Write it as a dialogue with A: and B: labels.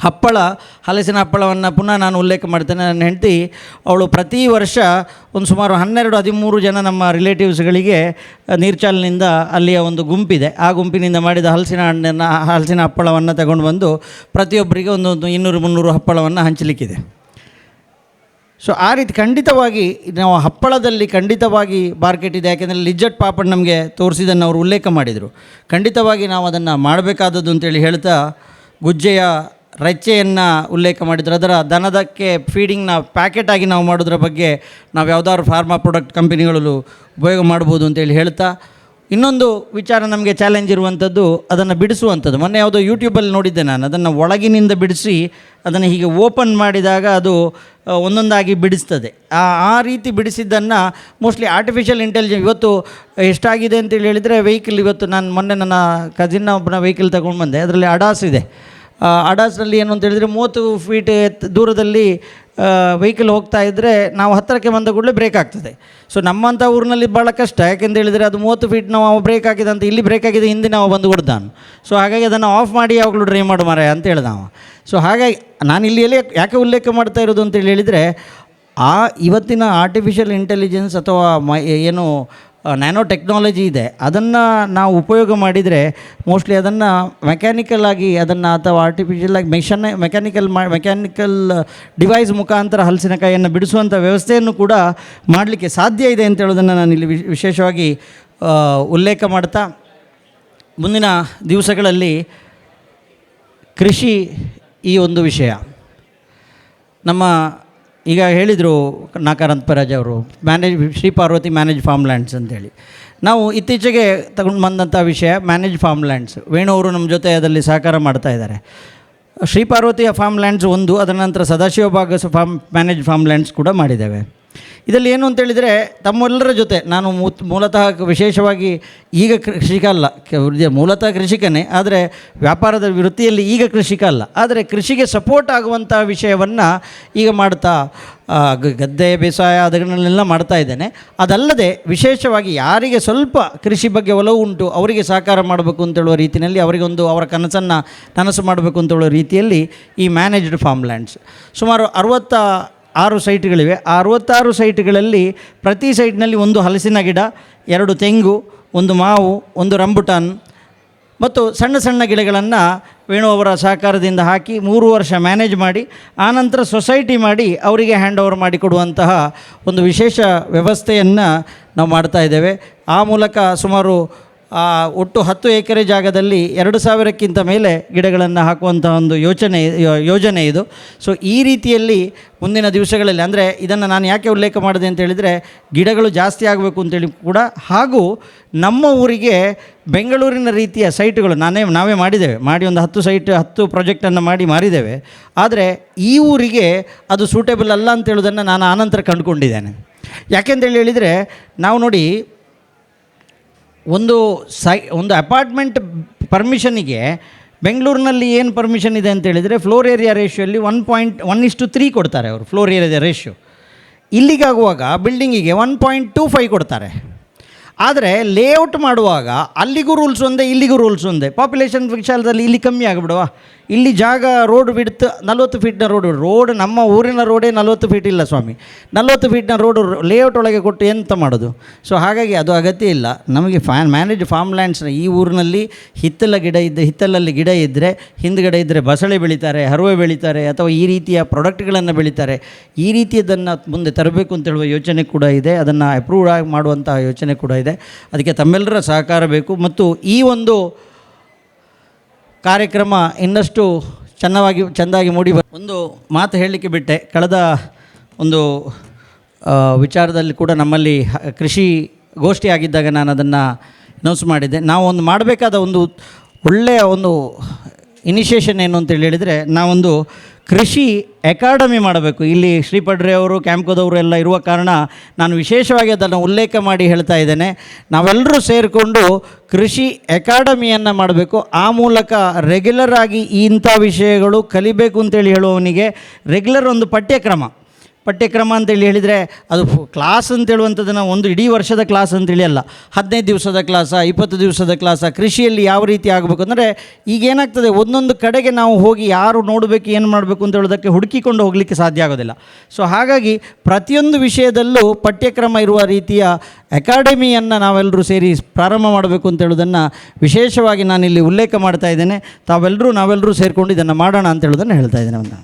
A: ಹಪ್ಪಳ, ಹಲಸಿನ ಹಪ್ಪಳವನ್ನು ಪುನಃ ನಾನು ಉಲ್ಲೇಖ ಮಾಡ್ತೇನೆ. ನನ್ನ ಹೆಂಡತಿ, ಅವಳು ಪ್ರತಿ ವರ್ಷ ಒಂದು ಸುಮಾರು ಹನ್ನೆರಡು, ಹದಿಮೂರು ಜನ ನಮ್ಮ ರಿಲೇಟಿವ್ಸ್ಗಳಿಗೆ ನೀರ್ಚಾಲ್ನಿಂದ ಅಲ್ಲಿಯ ಒಂದು ಗುಂಪಿದೆ. ಆ ಗುಂಪಿನಿಂದ ಮಾಡಿದ ಹಲಸಿನ ಹಣ್ಣನ್ನು, ಹಲಸಿನ ಹಪ್ಪಳವನ್ನು ತಗೊಂಡು ಬಂದು ಪ್ರತಿಯೊಬ್ಬರಿಗೆ ಒಂದೊಂದು ಇನ್ನೂರು, ಮುನ್ನೂರು ಹಪ್ಪಳವನ್ನು ಹಂಚಲಿಕ್ಕಿದೆ. ಸೊ ಆ ರೀತಿ ಖಂಡಿತವಾಗಿ ನಾವು ಹಪ್ಪಳದಲ್ಲಿ ಖಂಡಿತವಾಗಿ ಮಾರ್ಕೆಟ್ ಇದೆ ಯಾಕೆಂದರೆ ಲಿಜ್ಜಟ್ ಪಾಪಡ್ ನಮಗೆ ತೋರಿಸಿದ್ದನ್ನು ಅವರು ಉಲ್ಲೇಖ ಮಾಡಿದರು. ಖಂಡಿತವಾಗಿ ನಾವು ಅದನ್ನು ಮಾಡಬೇಕಾದದ್ದು ಅಂತೇಳಿ ಹೇಳ್ತಾ, ಗುಜ್ಜೆಯ ರಚ್ಚೆಯನ್ನು ಉಲ್ಲೇಖ ಮಾಡಿದ್ರು. ಅದರ ದನದಕ್ಕೆ ಫೀಡಿಂಗ್ನ ಪ್ಯಾಕೆಟ್ ಆಗಿ ನಾವು ಮಾಡೋದ್ರ ಬಗ್ಗೆ ನಾವು ಯಾವುದಾದ್ರು ಫಾರ್ಮಾ ಪ್ರಾಡಕ್ಟ್ ಕಂಪನಿಗಳಲ್ಲೂ ಉಪಯೋಗ ಮಾಡ್ಬೋದು ಅಂತೇಳಿ ಹೇಳ್ತಾ. ಇನ್ನೊಂದು ವಿಚಾರ ನಮಗೆ ಚಾಲೆಂಜ್ ಇರುವಂಥದ್ದು ಅದನ್ನು ಬಿಡಿಸುವಂಥದ್ದು ಮೊನ್ನೆ ಯಾವುದೋ ಯೂಟ್ಯೂಬಲ್ಲಿ ನೋಡಿದ್ದೆ ನಾನು. ಅದನ್ನು ಒಳಗಿನಿಂದ ಬಿಡಿಸಿ, ಅದನ್ನು ಹೀಗೆ ಓಪನ್ ಮಾಡಿದಾಗ ಅದು ಒಂದೊಂದಾಗಿ ಬಿಡಿಸ್ತದೆ. ಆ ಆ ರೀತಿ ಬಿಡಿಸಿದ್ದನ್ನು ಮೋಸ್ಟ್ಲಿ ಆರ್ಟಿಫಿಷಿಯಲ್ ಇಂಟೆಲಿಜೆನ್ಸ್ ಇವತ್ತು ಎಷ್ಟಾಗಿದೆ ಅಂತೇಳಿ ಹೇಳಿದರೆ ವೆಹಿಕಲ್ ಇವತ್ತು ನಾನು ಮೊನ್ನೆ ನನ್ನ ಕಸಿನ್ನ ಒಬ್ಬನ ವೆಹಿಕಲ್ ತಗೊಂಡು ಬಂದೆ. ಅದರಲ್ಲಿ ಅಡಾಸ್ ಇದೆ. ಅಡಾಸ್ನಲ್ಲಿ ಏನು ಅಂತ ಹೇಳಿದರೆ ಮೂವತ್ತು ಫೀಟ್ ದೂರದಲ್ಲಿ ವೆಹಿಕಲ್ ಹೋಗ್ತಾ ಇದ್ದರೆ ನಾವು ಹತ್ತಿರಕ್ಕೆ ಬಂದ ಕೂಡಲೇ ಬ್ರೇಕ್ ಆಗ್ತದೆ. ಸೊ ನಮ್ಮಂಥ ಊರಿನಲ್ಲಿ ಭಾಳ ಕಷ್ಟ. ಯಾಕೆಂತ ಹೇಳಿದರೆ ಅದು ಮೂವತ್ತು ಫೀಟ್ ನಾವು ಬ್ರೇಕ್ ಆಗಿದೆ ಅಂತ, ಇಲ್ಲಿ ಬ್ರೇಕ್ ಆಗಿದೆ, ಹಿಂದೆ ನಾವು ಬಂದು ಕೊಡ್ತಾನೆ ಸೊ ಹಾಗಾಗಿ ಅದನ್ನು ಆಫ್ ಮಾಡಿ ಯಾವಾಗಲೂ ಡ್ರೈವ್ ಮಾಡು ಮಾರೆ ಅಂತ ಹೇಳ್ದ ಸೊ ಹಾಗಾಗಿ ನಾನು ಇಲ್ಲಿ ಎಲ್ಲಿ ಯಾಕೆ ಉಲ್ಲೇಖ ಮಾಡ್ತಾ ಇರೋದು ಅಂತೇಳಿ ಹೇಳಿದರೆ, ಆ, ಇವತ್ತಿನ ಆರ್ಟಿಫಿಷಿಯಲ್ ಇಂಟೆಲಿಜೆನ್ಸ್ ಅಥವಾ ಮ ಏನು ನ್ಯಾನೋ ಟೆಕ್ನಾಲಜಿ ಇದೆ. ಅದನ್ನು ನಾವು ಉಪಯೋಗ ಮಾಡಿದರೆ ಮೋಸ್ಟ್ಲಿ ಅದನ್ನು ಮೆಕ್ಯಾನಿಕಲ್ ಆಗಿ ಅದನ್ನು ಅಥವಾ ಆರ್ಟಿಫಿಷಿಯಲ್ ಆಗಿ ಮೆಷನ್, ಮೆಕ್ಯಾನಿಕಲ್ ಮಾ, ಮೆಕ್ಯಾನಿಕಲ್ ಡಿವೈಸ್ ಮುಖಾಂತರ ಹಲಸಿನಕಾಯಿಯನ್ನು ಬಿಡಿಸುವಂಥ ವ್ಯವಸ್ಥೆಯನ್ನು ಕೂಡ ಮಾಡಲಿಕ್ಕೆ ಸಾಧ್ಯ ಇದೆ ಅಂತ ಹೇಳೋದನ್ನು ನಾನು ಇಲ್ಲಿ ವಿಶೇಷವಾಗಿ ಉಲ್ಲೇಖ ಮಾಡ್ತಾ, ಮುಂದಿನ ದಿವಸಗಳಲ್ಲಿ ಕೃಷಿ ಈ ಒಂದು ವಿಷಯ. ನಮ್ಮ ಈಗ ಹೇಳಿದರು ನಾಕಾರಂತ್ ಪರಾಜ್ ಅವರು manage Shri Parvati manage farm lands ಅಂತೇಳಿ. ನಾವು ಇತ್ತೀಚೆಗೆ ತಗೊಂಡು ಬಂದಂಥ ವಿಷಯ ಮ್ಯಾನೇಜ್ ಫಾರ್ಮ್ ಲ್ಯಾಂಡ್ಸ್ ವೇಣು ಅವರು ನಮ್ಮ ಜೊತೆ ಅದರಲ್ಲಿ ಸಹಕಾರ ಮಾಡ್ತಾ ಇದ್ದಾರೆ. ಶ್ರೀ ಪಾರ್ವತಿಯ ಫಾರ್ಮ್ ಲ್ಯಾಂಡ್ಸ್ ಒಂದು, ಅದರ ನಂತರ ಸದಾಶಿವ ಭಾಗ ಫಾರ್ಮ್ ಮ್ಯಾನೇಜ್ ಫಾರ್ಮ್ ಲ್ಯಾಂಡ್ಸ್ ಕೂಡ ಮಾಡಿದ್ದೇವೆ. ಇದರಲ್ಲಿ ಏನು ಅಂತೇಳಿದರೆ ತಮ್ಮೆಲ್ಲರ ಜೊತೆ ನಾನು ಮೂಲತಃ ವಿಶೇಷವಾಗಿ ಈಗ ಕೃಷಿಕ ಅಲ್ಲ ಮೂಲತಃ ಕೃಷಿಕನೇ, ಆದರೆ ವ್ಯಾಪಾರದ ವೃತ್ತಿಯಲ್ಲಿ ಈಗ ಕೃಷಿಕ ಅಲ್ಲ. ಆದರೆ ಕೃಷಿಗೆ ಸಪೋರ್ಟ್ ಆಗುವಂಥ ವಿಷಯವನ್ನು ಈಗ ಮಾಡ್ತಾ ಗದ್ದೆ, ಬೇಸಾಯ ಅದನ್ನೆಲ್ಲ ಮಾಡ್ತಾ ಇದ್ದೇನೆ. ಅದಲ್ಲದೆ ವಿಶೇಷವಾಗಿ ಯಾರಿಗೆ ಸ್ವಲ್ಪ ಕೃಷಿ ಬಗ್ಗೆ ಒಲವು ಉಂಟು ಅವರಿಗೆ ಸಹಕಾರ ಮಾಡಬೇಕು ಅಂತೇಳುವ ರೀತಿಯಲ್ಲಿ ಅವರಿಗೊಂದು ಅವರ ಕನಸನ್ನು ನನಸು ಮಾಡಬೇಕು ಅಂತೇಳುವ ರೀತಿಯಲ್ಲಿ ಈ ಮ್ಯಾನೇಜ್ಡ್ ಫಾರ್ಮ್ ಲ್ಯಾಂಡ್ಸ್ ಸುಮಾರು ಅರವತ್ತ ಆರು ಸೈಟ್ಗಳಿವೆ. ಆ ಅರುವತ್ತಾರು ಸೈಟ್ಗಳಲ್ಲಿ ಪ್ರತಿ ಸೈಟ್ನಲ್ಲಿ ಒಂದು ಹಲಸಿನ ಗಿಡ, ಎರಡು ತೆಂಗು, ಒಂದು ಮಾವು, ಒಂದು ರಂಬುಟಾನ್ ಮತ್ತು ಸಣ್ಣ ಸಣ್ಣ ಗಿಡಗಳನ್ನು ವೇಣು ಅವರ ಸಹಕಾರದಿಂದ ಹಾಕಿ ಮೂರು ವರ್ಷ ಮ್ಯಾನೇಜ್ ಮಾಡಿ ಆನಂತರ ಸೊಸೈಟಿ ಮಾಡಿ ಅವರಿಗೆ ಹ್ಯಾಂಡ್ ಓವರ್ ಮಾಡಿಕೊಡುವಂತಹ ಒಂದು ವಿಶೇಷ ವ್ಯವಸ್ಥೆಯನ್ನು ನಾವು ಮಾಡ್ತಾ ಇದ್ದೇವೆ. ಆ ಮೂಲಕ ಸುಮಾರು ಒಟ್ಟು ಹತ್ತು ಎಕರೆ ಜಾಗದಲ್ಲಿ ಎರಡು ಸಾವಿರಕ್ಕಿಂತ ಮೇಲೆ ಗಿಡಗಳನ್ನು ಹಾಕುವಂಥ ಒಂದು ಯೋಚನೆ ಯೋಜನೆ ಇದು. ಸೊ ಈ ರೀತಿಯಲ್ಲಿ ಮುಂದಿನ ದಿವಸಗಳಲ್ಲಿ, ಅಂದರೆ ಇದನ್ನು ನಾನು ಯಾಕೆ ಉಲ್ಲೇಖ ಮಾಡಿದೆ ಅಂತ ಹೇಳಿದರೆ, ಗಿಡಗಳು ಜಾಸ್ತಿ ಆಗಬೇಕು ಅಂತೇಳಿ ಕೂಡ, ಹಾಗೂ ನಮ್ಮ ಊರಿಗೆ ಬೆಂಗಳೂರಿನ ರೀತಿಯ ಸೈಟ್ಗಳು, ನಾನೇ, ನಾವೇ ಮಾಡಿದ್ದೇವೆ. ಮಾಡಿ ಒಂದು ಹತ್ತು ಸೈಟ್, ಹತ್ತು ಪ್ರಾಜೆಕ್ಟನ್ನು ಮಾಡಿ ಮಾರಿದ್ದೇವೆ. ಆದರೆ ಈ ಊರಿಗೆ ಅದು ಸೂಟೇಬಲ್ ಅಲ್ಲ ಅಂತ ಹೇಳೋದನ್ನು ನಾನು ಆನಂತರ ಕಂಡುಕೊಂಡಿದ್ದೇನೆ. ಯಾಕೆಂತೇಳಿ ಹೇಳಿದರೆ, ನಾವು ನೋಡಿ ಒಂದು ಸೈ, ಒಂದು ಅಪಾರ್ಟ್ಮೆಂಟ್ ಪರ್ಮಿಷನಿಗೆ ಬೆಂಗಳೂರಿನಲ್ಲಿ ಏನು ಪರ್ಮಿಷನ್ ಇದೆ ಅಂತ ಹೇಳಿದರೆ ಫ್ಲೋರ್ ಏರಿಯಾ ರೇಷಿಯೋಲ್ಲಿ ಒನ್ ಪಾಯಿಂಟ್, ಒನ್ ಇಷ್ಟು ತ್ರೀ ಕೊಡ್ತಾರೆ ಅವರು, ಫ್ಲೋರ್ ಏರಿಯಾ ರೇಷಿಯೋ. ಇಲ್ಲಿಗಾಗುವಾಗ ಬಿಲ್ಡಿಂಗಿಗೆ ಒನ್ ಪಾಯಿಂಟ್ ಟೂ ಫೈವ್ ಕೊಡ್ತಾರೆ. ಆದರೆ ಲೇಔಟ್ ಮಾಡುವಾಗ ಅಲ್ಲಿಗೂ ರೂಲ್ಸ್ ಒಂದೇ, ಇಲ್ಲಿಗೂ ರೂಲ್ಸ್ ಒಂದೇ. ಪಾಪ್ಯುಲೇಷನ್ ವಿಚಾರದಲ್ಲಿ ಇಲ್ಲಿ ಕಮ್ಮಿ ಆಗಿಬಿಡುವ. ಇಲ್ಲಿ ಜಾಗ ರೋಡ್ ಬಿಡ್ತು ನಲವತ್ತು ಫೀಟ್ನ ರೋಡ್ ರೋಡ್ ನಮ್ಮ ಊರಿನ ರೋಡೇ ನಲ್ವತ್ತು ಫೀಟ್ ಇಲ್ಲ ಸ್ವಾಮಿ. ನಲ್ವತ್ತು ಫೀಟ್ನ ರೋಡ್ ಲೇಔಟ್ ಒಳಗೆ ಕೊಟ್ಟು ಎಂತ ಮಾಡೋದು? ಸೊ ಹಾಗಾಗಿ ಅದು ಅಗತ್ಯ ಇಲ್ಲ. ನಮಗೆ ಫ್ಯಾನ್ ಮ್ಯಾನೇಜ್ ಫಾರ್ಮ್ ಲ್ಯಾಂಡ್ಸ್ನ ಈ ಊರಿನಲ್ಲಿ ಹಿತ್ತಲ ಗಿಡ ಇದ್ದ, ಹಿತ್ತಲಲ್ಲಿ ಗಿಡ ಇದ್ದರೆ ಹಿಂದ್ಗಡೆ ಇದ್ದರೆ ಬಸಳೆ ಬೆಳೀತಾರೆ, ಹರುವೆ ಬೆಳೀತಾರೆ, ಅಥವಾ ಈ ರೀತಿಯ ಪ್ರಾಡಕ್ಟ್ಗಳನ್ನು ಬೆಳೀತಾರೆ. ಈ ರೀತಿಯದನ್ನು ಮುಂದೆ ತರಬೇಕು ಅಂತ ಹೇಳುವ ಯೋಚನೆ ಕೂಡ ಇದೆ. ಅದನ್ನು ಅಪ್ರೂವ್ ಆಗಿ ಮಾಡುವಂತಹ ಯೋಚನೆ ಕೂಡ ಇದೆ. ಅದಕ್ಕೆ ತಮ್ಮೆಲ್ಲರ ಸಹಕಾರ ಬೇಕು. ಮತ್ತು ಈ ಒಂದು ಕಾರ್ಯಕ್ರಮ ಇನ್ನಷ್ಟು ಚೆನ್ನಾಗಿ, ಚೆಂದಾಗಿ ಮೂಡಿ ಒಂದು ಮಾತು ಹೇಳಲಿಕ್ಕೆ ಬಿಟ್ಟೆ. ಕಳೆದ ಒಂದು ವಿಚಾರದಲ್ಲಿ ಕೂಡ ನಮ್ಮಲ್ಲಿ ಕೃಷಿ ಗೋಷ್ಠಿ ಆಗಿದ್ದಾಗ ನಾನು ಅದನ್ನು ಅನೌನ್ಸ್ ಮಾಡಿದ್ದೆ. ನಾವು ಒಂದು ಮಾಡಬೇಕಾದ ಒಂದು ಒಳ್ಳೆಯ ಒಂದು ಇನಿಷಿಯೇಷನ್ ಏನು ಅಂತೇಳಿ ಹೇಳಿದರೆ, ನಾವೊಂದು ಕೃಷಿ ಅಕಾಡೆಮಿ ಮಾಡಬೇಕು. ಇಲ್ಲಿ ಶ್ರೀಪಡ್ರೆ ಅವರು ಕ್ಯಾಂಪ್ಕೋದವರು ಎಲ್ಲ ಇರುವ ಕಾರಣ ನಾನು ವಿಶೇಷವಾಗಿ ಅದನ್ನು ಉಲ್ಲೇಖ ಮಾಡಿ ಹೇಳ್ತಾ ಇದ್ದೇನೆ. ನಾವೆಲ್ಲರೂ ಸೇರಿಕೊಂಡು ಕೃಷಿ ಅಕಾಡೆಮಿಯನ್ನು ಮಾಡಬೇಕು. ಆ ಮೂಲಕ ರೆಗ್ಯುಲರ್ ಆಗಿ ಇಂಥ ವಿಷಯಗಳು ಕಲಿಬೇಕು ಅಂತೇಳಿ ಹೇಳುವವನಿಗೆ ರೆಗ್ಯುಲರ್ ಒಂದು ಪಠ್ಯಕ್ರಮ. ಪಠ್ಯಕ್ರಮ ಅಂತೇಳಿ ಹೇಳಿದರೆ ಅದು ಕ್ಲಾಸ್ ಅಂತ ಹೇಳುವಂಥದ್ದನ್ನು ಒಂದು ಇಡೀ ವರ್ಷದ ಕ್ಲಾಸ್ ಅಂತೇಳಿ ಅಲ್ಲ. ಹದಿನೈದು ದಿವಸದ ಕ್ಲಾಸ ಇಪ್ಪತ್ತು ದಿವಸದ ಕ್ಲಾಸ ಕೃಷಿಯಲ್ಲಿ ಯಾವ ರೀತಿ ಆಗಬೇಕು ಅಂದರೆ ಈಗ ಏನಾಗ್ತದೆ, ಒಂದೊಂದು ಕಡೆಗೆ ನಾವು ಹೋಗಿ ಯಾರು ನೋಡಬೇಕು, ಏನು ಮಾಡಬೇಕು ಅಂತ ಹೇಳೋದಕ್ಕೆ ಹುಡುಕಿಕೊಂಡು ಹೋಗಲಿಕ್ಕೆ ಸಾಧ್ಯ ಆಗೋದಿಲ್ಲ. ಸೊ ಹಾಗಾಗಿ ಪ್ರತಿಯೊಂದು ವಿಷಯದಲ್ಲೂ ಪಠ್ಯಕ್ರಮ ಇರುವ ರೀತಿಯ ಅಕಾಡೆಮಿಯನ್ನು ನಾವೆಲ್ಲರೂ ಸೇರಿ ಪ್ರಾರಂಭ ಮಾಡಬೇಕು ಅಂತ ಹೇಳೋದನ್ನು ವಿಶೇಷವಾಗಿ ನಾನಿಲ್ಲಿ ಉಲ್ಲೇಖ ಮಾಡ್ತಾ ಇದ್ದೇನೆ. ತಾವೆಲ್ಲರೂ ನಾವೆಲ್ಲರೂ ಸೇರಿಕೊಂಡು ಇದನ್ನು ಮಾಡೋಣ ಅಂತ ಹೇಳೋದನ್ನು ಹೇಳ್ತಾ ಇದ್ದೇನೆ ಒಂದು.